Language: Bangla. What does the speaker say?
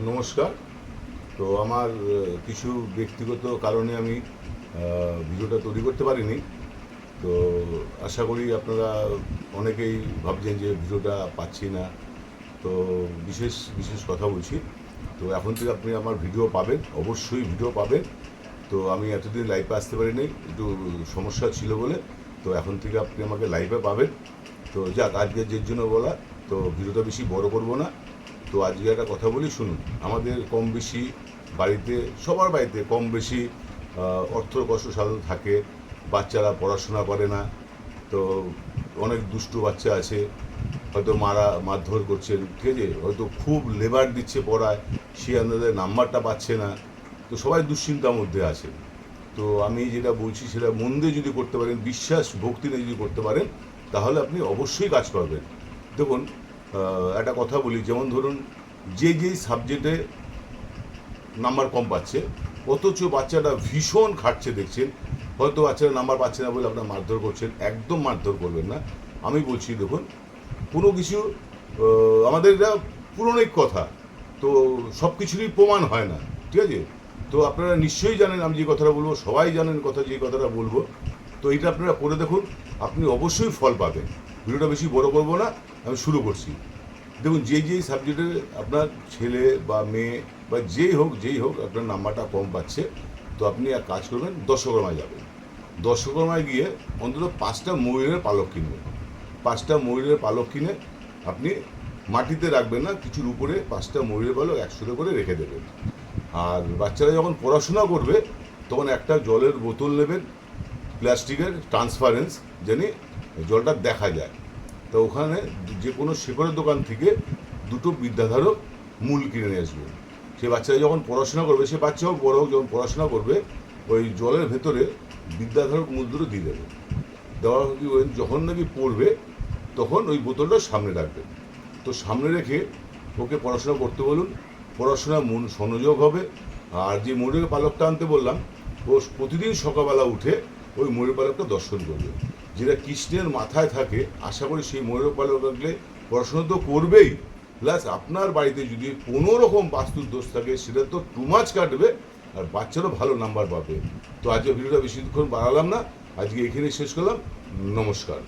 নমস্কার। তো আমার কিছু ব্যক্তিগত কারণে আমি ভিডিওটা তৈরি করতে পারিনি। তো আশা করি আপনারা অনেকেই ভাবছেন যে ভিডিওটা পাচ্ছি না। তো বিশেষ বিশেষ কথা বলছি। তো এখন থেকে আপনি আমার ভিডিও পাবেন, অবশ্যই ভিডিও পাবেন। তো আমি এতদিন লাইভে আসতে পারিনি, একটু সমস্যা ছিল বলে। তো এখন থেকে আপনি আমাকে লাইভে পাবেন। তো যাক, আজকে যে জন্য বলা, তো ভিডিওটা বেশি বড় করব না। তো আজকে একটা কথা বলি শুনুন। আমাদের কম বেশি বাড়িতে সবার বাড়িতে কম বেশি আহ, অর্থর কষ্ট সাধন থাকে। বাচ্চারা পড়াশোনা করে না। তো অনেক দুষ্টু বাচ্চা আছে। হয়তো মারা মারধর করছেন ঠিক আছে? হয়তো খুব লেবার দিচ্ছে পড়ায় সে আমাদের নাম্বারটা পাচ্ছে না। তো সবাই দুশ্চিন্তার মধ্যে আছে। তো আমি যেটা বলছি সেটা মন দিয়ে যদি করতে পারেন বিশ্বাস ভক্তি নিয়ে যদি করতে পারেন তাহলে আপনি অবশ্যই কাজ পাবেন দেখুন একটা কথা বলি, যেমন ধরুন যে যেই সাবজেক্টে নাম্বার কম পাচ্ছে, অথচ বাচ্চাটা ভীষণ খাটছে দেখছেন, হয়তো বাচ্চারা নাম্বার পাচ্ছে না বলে আপনার মারধর করছেন, একদম মারধর করবেন না। আমি বলছি, দেখুন, কোনো কিছু আমাদের এটা পুরনিক কথা, তো সব কিছুরই প্রমাণ হয় না, ঠিক আছে? তো আপনারা নিশ্চয়ই জানেন, আমি যে কথাটা বলব, সবাই জানেন কথা, যে কথাটা বলব, তো এটা আপনারা করে দেখুন, আপনি অবশ্যই ফল পাবেন। ভিডিওটা বেশি বড় করব না, আমি শুরু করছি। দেখুন, যে যেই সাবজেক্টে আপনার ছেলে বা মেয়ে বা যেই হোক যেই হোক আপনার নাম্বারটা কম পাচ্ছে, তো আপনি এক কাজ করবেন, দশকর্মায় যাবেন। দশকর্মায় গিয়ে অন্তত পাঁচটা ময়ূরের পালক কিনবেন। পাঁচটা ময়ূরের পালক কিনে আপনি মাটিতে রাখবেন না, কিছুর উপরে পাঁচটা ময়ূরের পালক একসাথে করে রেখে দেবেন। আর বাচ্চারা যখন পড়াশোনা করবে, তখন একটা জলের বোতল নেবেন, প্লাস্টিকের ট্রান্সপারেন্স জানি জলটা দেখা যায়। তো ওখানে যে কোনো শেকড়ের দোকান থেকে দুটো বিদ্যাধারক মূল কিনে নিয়ে আসবে। সে বাচ্চারা যখন পড়াশোনা করবে, সে বাচ্চা হোক, বড় হোক, যখন পড়াশোনা করবে, ওই জলের ভেতরে বিদ্যাধারক মূল দুটো দিয়ে দেবে। দেওয়া কি যখন নাকি পড়বে, তখন ওই বোতলটা সামনে রাখবে। তো সামনে রেখে ওকে পড়াশোনা করতে বলুন। পড়াশোনা মন সনোযোগ হবে। আর যে ময়ূরের পালকটা আনতে বললাম, ও প্রতিদিন সকালবেলা উঠে ওই ময়ূর পালকটা দর্শন করবে। যেটা কৃষ্ণের মাথায় থাকে, আশা করি সেই ময়ূর পালক পড়াশোনা তো করবেই। প্লাস আপনার বাড়িতে যদি কোনো রকম বাস্তুর দোষ থাকে, সেটা তো টু মাছ কাটবে, আর বাচ্চারও ভালো নাম্বার পাবে। তো আজকে ভিডিওটা বেশিক্ষণ বাড়ালাম না, আজকে এখানে শেষ করলাম। নমস্কার।